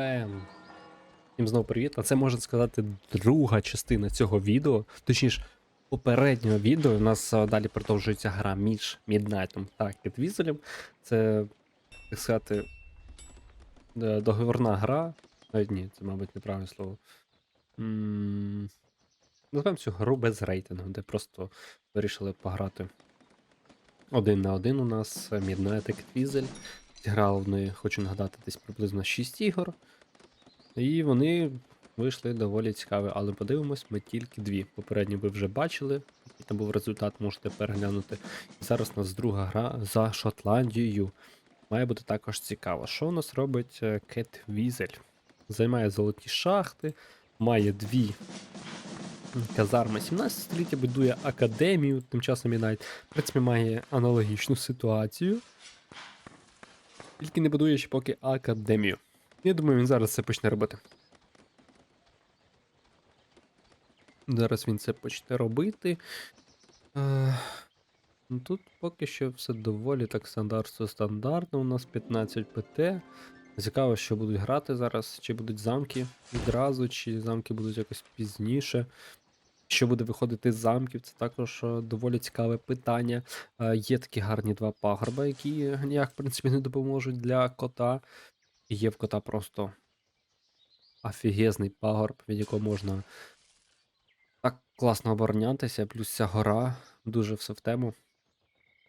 Бем! Всім знову привіт. А це можна сказати друга частина цього відео. Точніше, попереднього відео. У нас далі продовжується гра між Міднайтом та Кетвізелем. Це, так сказати, е, договорна гра. Навіть ні, це, мабуть, неправильне слово. Називаємо цю гру без рейтингу, де просто вирішили пограти один на один у нас Midnight і Кетвізель. Зіграли вони, хочу нагадати, десь приблизно 6 ігор. І вони вийшли доволі цікаві, але подивимось, ми тільки дві. Попередні ви вже бачили, який там був результат, можете переглянути. І зараз у нас друга гра за Шотландією. Має бути також цікаво. Що у нас робить е, Кет Візель? Займає золоті шахти, має дві казарми 17 століття, будує академію, тим часом і навіть, в принципі, має аналогічну ситуацію. Тільки не будує ще поки академію. Я думаю, він зараз це почне робити. Зараз він це почне робити. Е, ну тут поки що все доволі так стандартно стандартно. У нас 15 ПТ. Цікаво, що будуть грати зараз, чи будуть замки відразу, чи замки будуть якось пізніше. Що буде виходити з замків, це також е, доволі цікаве питання. Е, Є такі гарні два пагорба, які ніяк, в принципі, не допоможуть для кота. Є в кота просто офігезний пагорб, від якого можна так класно оборонятися, плюс ця гора, дуже все в тему.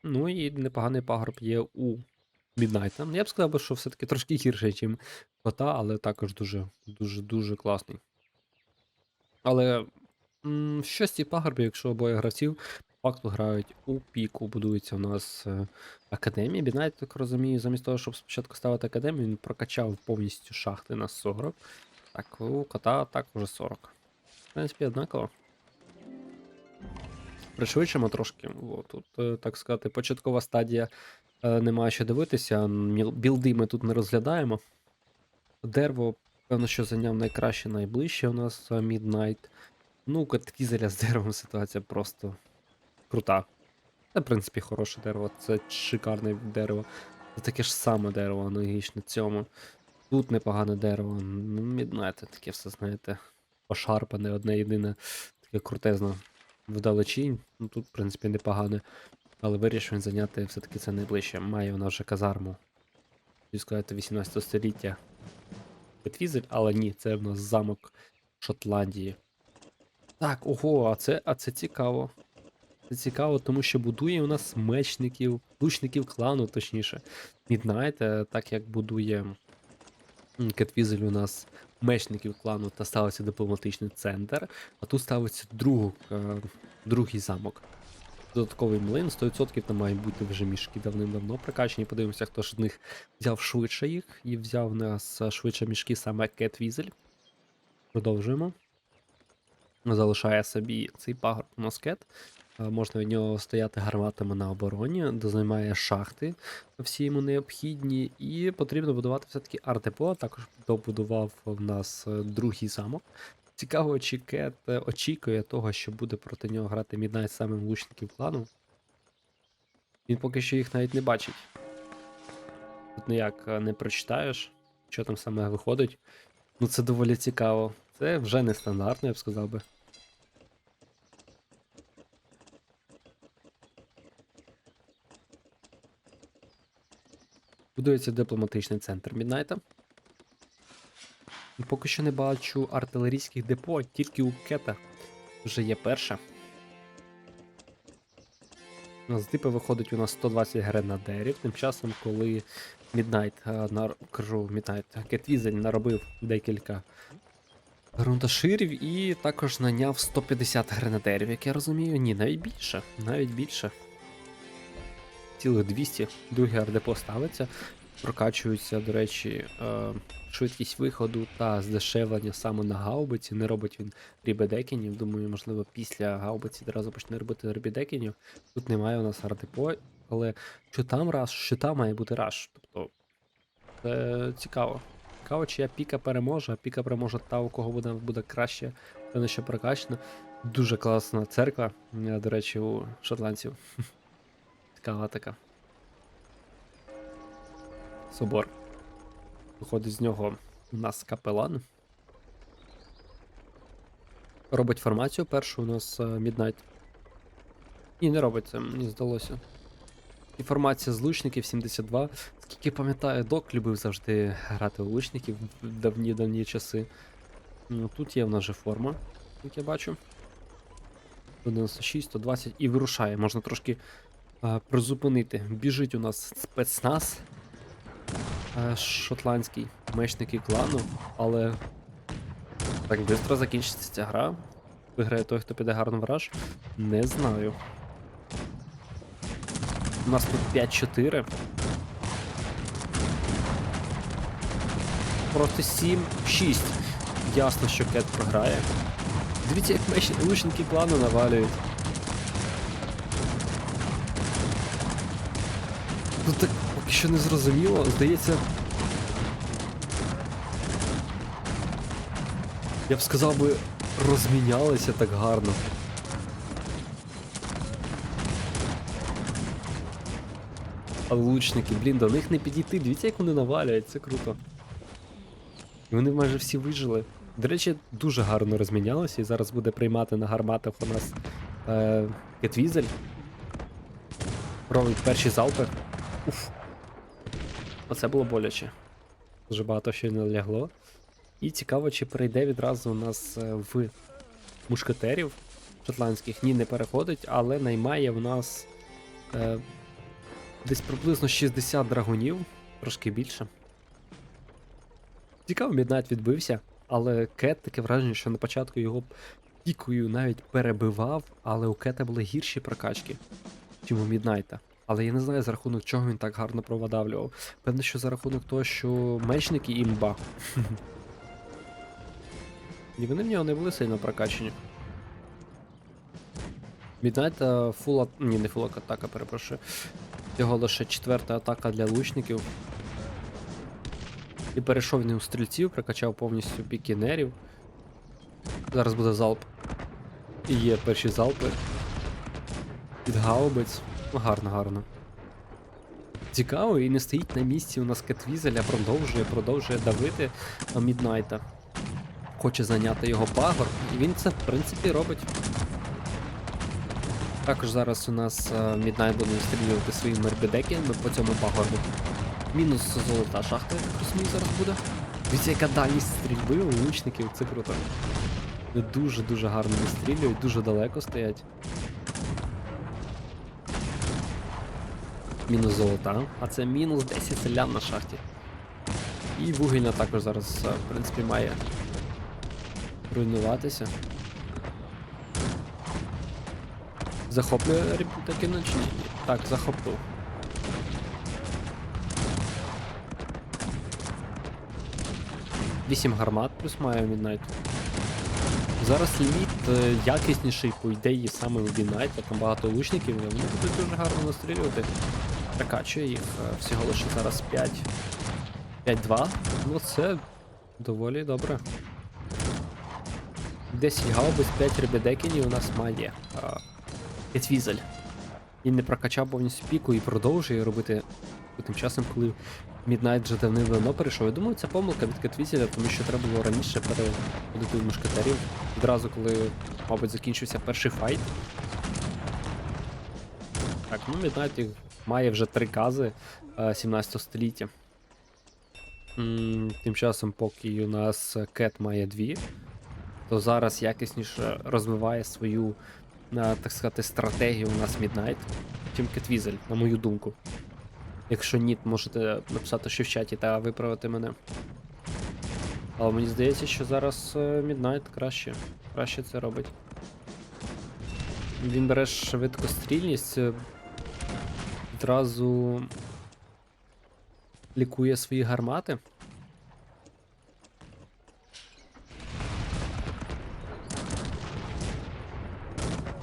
Ну і непоганий пагорб є у Міднайта. Я б сказав, що все-таки трошки гірше, ніж кота, але також дуже, дуже, дуже класний. Але щось ці пагорби, якщо обоє гравців по факту грають у піку, будується у нас е, академія. Біднайт, так розумію, замість того, щоб спочатку ставити академію, він прокачав повністю шахти на 40. Так, у кота так уже 40. В принципі, однаково. Пришвидшимо трошки. О, тут, е, так сказати, початкова стадія е, немає що дивитися. Білди ми тут не розглядаємо. Дерево, певно, що зайняв найкраще найближче у нас е, Ну, каткізеля з деревом ситуація просто крута. Це, в принципі, хороше дерево, це шикарне дерево. Це таке ж саме дерево, аналогічне цьому. Тут непогане дерево. Ну, Midnight таке все, знаєте, пошарпане, одне єдине, таке крутезне вдалечінь. Ну тут, в принципі, непогане. Але вирішив зайняти все-таки це найближче. Має вона вже казарму. Хотів сказати, 18 століття. Петвізель, але ні, це в нас замок Шотландії. Так, ого, а це, а це цікаво. Це цікаво, тому що будує у нас мечників, лучників клану, точніше. Міднайт, е, так як будує Кетвізель у нас мечників клану та ставиться дипломатичний центр, а тут ставиться другу, е, другий замок. Додатковий млин, 100% там мають бути вже мішки давним-давно прокачані. Подивимося, хто ж з них взяв швидше їх, і взяв у нас швидше мішки саме Кетвізель. Продовжуємо. Залишає собі цей пагорб москет. Е, Можна від нього стояти гарматами на обороні, дозаймає шахти, всі йому необхідні, і потрібно будувати все-таки артепо. Також добудував в нас е, другий замок. Цікаво, чи Кет е, очікує того, що буде проти нього грати Міднайт самим лучників клану. Він поки що їх навіть не бачить. Тут ніяк не прочитаєш, що там саме виходить. Ну це доволі цікаво. Це вже не стандартно, я б сказав би. Будується дипломатичний центр Міднайта. Поки що не бачу артилерійських депо, тільки у Кета вже є перша. Ну, З дипи виходить у нас 120 гренадерів. Тим часом, коли Midnight, е, кажу, Midnight, Кетвізель наробив декілька грунташирів і також наняв 150 гренадерів, як я розумію. Ні, навіть більше. Навіть більше. Цілих 200. Другий ардепо ставиться. Прокачується, до речі, е, швидкість виходу та здешевлення саме на гаубиці. Не робить він рібедекінів. Думаю, можливо, після гаубиці одразу почне робити рібедекінів. Тут немає у нас ардепо, але що там раш, що там має бути раш. Тобто це цікаво. Цікаво, чи я піка переможе, а піка переможе та, у кого буде, буде краще, певно, що прокачано. Дуже класна церква, е, до речі, у шотландців. Цікава така. Собор. Виходить з нього У нас капелан. Робить формацію першу у нас е, Midnight. Ні, не робить це, мені здалося. І формація з лучників 72. Скільки пам'ятаю, док любив завжди грати у лучників в давні-давні часи. Ну, тут є в нас же форма, як я бачу. 196, 120 і вирушає. Можна трошки а, призупинити. Біжить у нас спецназ а, шотландський, мечники клану, але так швидко закінчиться ця гра. Виграє той, хто піде гарно в раж. Не знаю. У нас тут 5-4. Просто 7-6. Ясно, що Кет програє. Дивіться, як мечі лучники клану навалюють. Ну так поки що не зрозуміло, здається. Я б сказав би, розмінялися так гарно. Лучники, блін, до них не підійти. Дивіться, як вони навалюють, це круто. І вони майже всі вижили. До речі, дуже гарно розмінялося і зараз буде приймати на гарматах у нас е, Кетвізель. Робить перші залпи. Уф. Оце було боляче. Дуже багато ще не лягло. І цікаво, чи перейде відразу у нас е, в мушкетерів шотландських. Ні, не переходить, але наймає в нас е, десь приблизно 60 драгунів, трошки більше. Цікаво, Міднайт відбився, але Кет таке враження, що на початку його пікою навіть перебивав, але у Кета були гірші прокачки, чим у Міднайта. Але я не знаю за рахунок чого він так гарно проводавлював. Певно, що за рахунок того, що мечники імба. І вони в нього не були сильно прокачені. Міднайт фул ат... Ні, не фул атака, перепрошую. Його лише четверта атака для лучників. І перейшов він у стрільців, прокачав повністю пікінерів. Зараз буде залп. І є перші залпи. Від гаубиць. Ну, гарно, гарно. Цікаво, і не стоїть на місці у нас Кетвізель, а продовжує, продовжує давити Міднайта. Хоче зайняти його пагор, і він це в принципі робить. Також зараз у нас е, Міднайт буде стрілювати своїми рбедеками по цьому пагорбу. Мінус золота шахта, я так розумію, зараз буде. Дивіться, яка дальність стрільби у лучників, це круто. Дуже-дуже гарно вистрілюють, дуже далеко стоять. Мінус золота, а це мінус 10 селян на шахті. І вугільна також зараз, е, в принципі, має руйнуватися. Захоплює таки чи? Так, захоплює. Вісім гармат плюс має Midnight. Зараз ліміт е, якісніший по ідеї саме у Midnight, там багато лучників, вони будуть дуже гарно настрілювати. Прокачує їх е, всього лише зараз 5. 5-2. Ну це доволі добре. 10 гаубиць, 5 ребедекінів у нас має. Кетвізель. Він не прокачав повністю піку і продовжує робити тим часом, коли Міднайт вже давним-давно перейшов. Я думаю, це помилка від Кетвізеля, тому що треба було раніше переходити в мушкетерів. Відразу, коли, мабуть, закінчився перший файт. Так, ну Міднайт має вже три кази е, 17 століття. Тим часом, поки у нас Кет має дві, то зараз якісніше розвиває свою, е, так сказати, стратегію у нас Midnight, чим Кетвізель, на мою думку. Якщо ні, можете написати ще в чаті та виправити мене. Але мені здається, що зараз е, Midnight краще. Краще це робить. Він бере швидкострільність, е, відразу лікує свої гармати.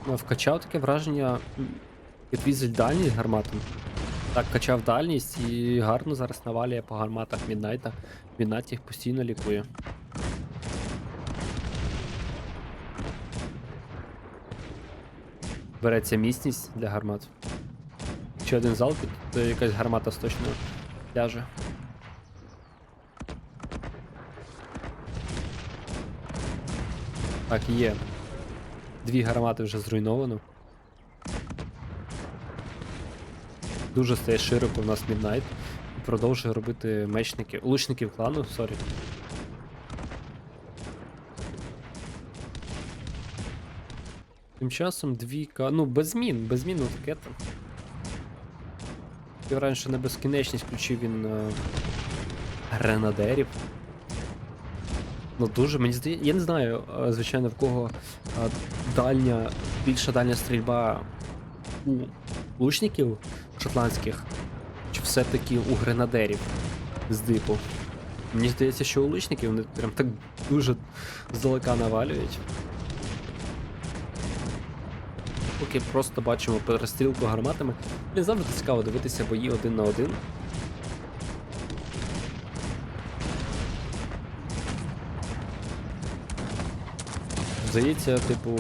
Ну, вкачав таке враження підвізель дальність гарматом. Так, качав дальність і гарно зараз навалює по гарматах Міднайта. Міднайт їх постійно лікує. Береться міцність для гармат. Ще один залп, то е, якась гармата точно ляже. Так, є. Дві гармати вже зруйновано. Дуже стає широко в нас Міднайт. Продовжує робити мечники. Лучників клану, сорі. Тим часом двійка. Ну, без змін, без змін ракета. Я раніше на безкінечність включив він е, гренадерів. Ну дуже мені здається. Я не знаю, е, звичайно, в кого е, дальня, більша дальня стрільба у лучників шотландських, чи все-таки у гренадерів з дипу. Мені здається, що у лучників вони прям так дуже здалека навалюють. Поки просто бачимо перестрілку гарматами. Мені завжди цікаво дивитися бої один на один. Здається, типу,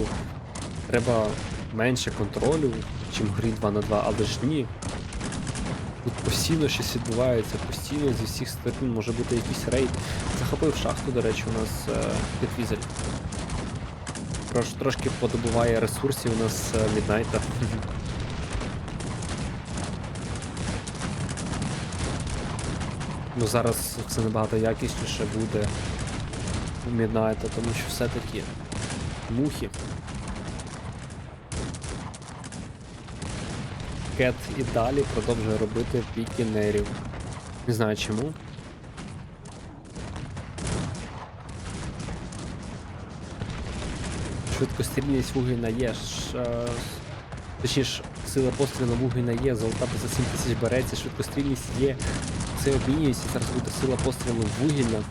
треба менше контролю, чим грі 2 на 2, але ж ні. Тут постійно щось відбувається, постійно зі всіх сторон може бути якийсь рейд. Захопив шахту, до речі, у нас е, підвізель. Трош, трошки подобуває ресурсів у нас е, Міднайта. Ну зараз це набагато якісніше буде у Міднайта, тому що все-таки мухи. Кет і далі продовжує робити піки нерів. Не знаю чому. Швидкострільність вугільна є. Е, точніше, сила пострілу вугільна є, золота за 7 тисяч береться, швидкострільність є. Це обмінюється, зараз буде сила пострілу вугільна.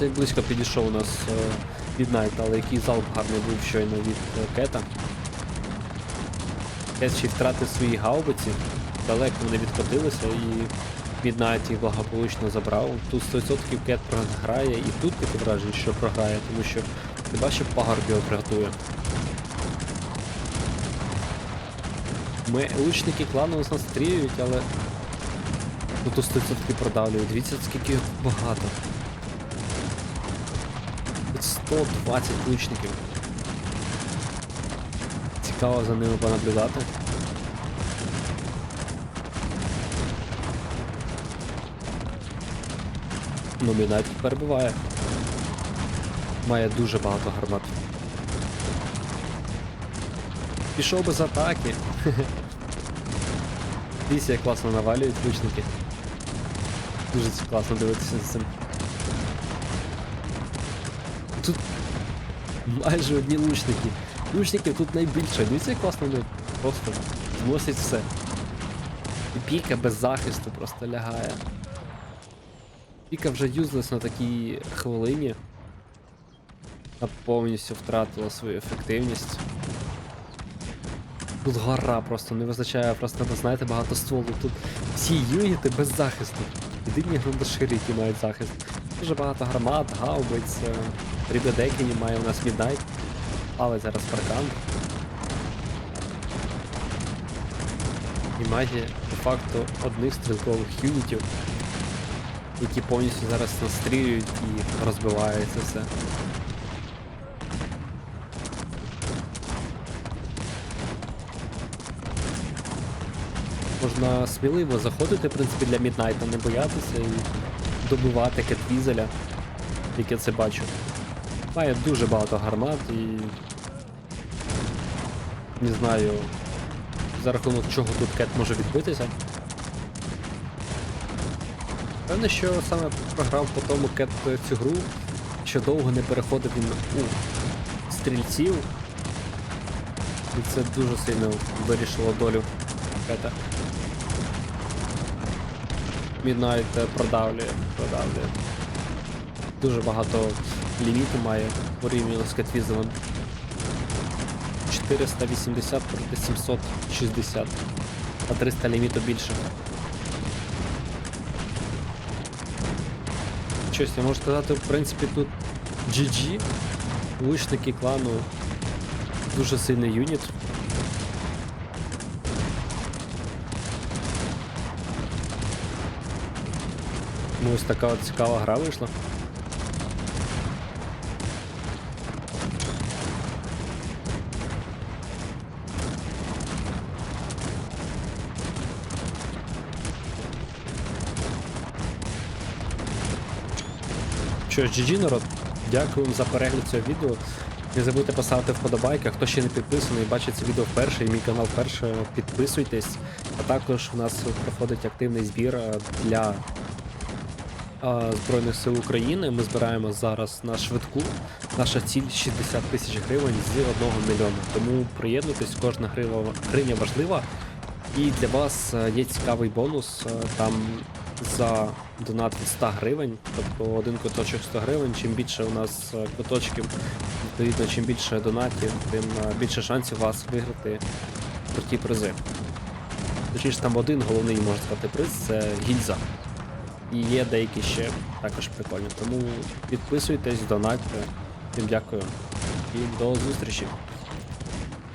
Ну, Це близько підійшов у нас від Найт, але який залп гарний був щойно від е, Кета. Кет ще втратив свої гаубиці, далеко вони відкотилися і Midnight їх благополучно забрав. Тут 100% Кет програє і тут таке враження, що програє, тому що хіба що пагорб його приготує. Ми лучники клану нас настрілюють, але ну, тут 100% продавлюють. Дивіться, скільки багато. Тут 120 лучників. Цікаво за ними понаблюдати. Ну, Мінайт перебуває. Має дуже багато гармат. Пішов би з атаки. Дивіться, як класно навалюють лучники. Дуже класно дивитися за цим. Тут майже одні лучники. Лучників тут найбільше. Дивіться, як класно вони просто зносять все. І піка без захисту просто лягає. Піка вже юзлес на такій хвилині. Вона повністю втратила свою ефективність. Тут гора просто не визначає, просто ви знаєте, багато стволу. Тут всі юніти без захисту. Єдині грандашири, які мають захист. Дуже багато гармат, гаубиць, Рібедекіні має у нас Міднайт. Але зараз паркан. І майже по факту одних стрілкових юнітів, які повністю зараз настрілюють і розбивається все. Можна сміливо заходити, в принципі, для Міднайта, не боятися і добивати кетвізеля, як я це бачу. Має дуже багато гармат і. Не знаю за рахунок чого тут кет може відбитися. Певне, що саме програв по тому кет цю гру, що довго не переходив він у стрільців. І це дуже сильно вирішило долю кета. Midnight продавлює, продавлює. Дуже багато ліміту має порівняно з кетвізелем. 480 проти 760. На 300 ліміту більше. Щось, я можу сказати, в принципі, тут GG. Лучники клану дуже сильний юніт. Ну, ось така от цікава гра вийшла. Що ж, GG, народ, дякую за перегляд цього відео. Не забудьте поставити вподобайки, хто ще не підписаний, і бачить це відео вперше і мій канал вперше, підписуйтесь. А також у нас проходить активний збір е, для е, Збройних сил України. Ми збираємо зараз на швидку. Наша ціль 60 тисяч гривень з 1 мільйона. Тому приєднуйтесь, кожна гривня важлива. І для вас е, є цікавий бонус. Там за донат від 100 гривень, тобто один куточок 100 гривень. Чим більше у нас е, куточків, відповідно, чим більше донатів, тим е, більше шансів вас виграти круті призи. Точніше, там один головний можна сказати приз це гільза. І є деякі ще також прикольні. Тому підписуйтесь, донатьте. Всім дякую і до зустрічі.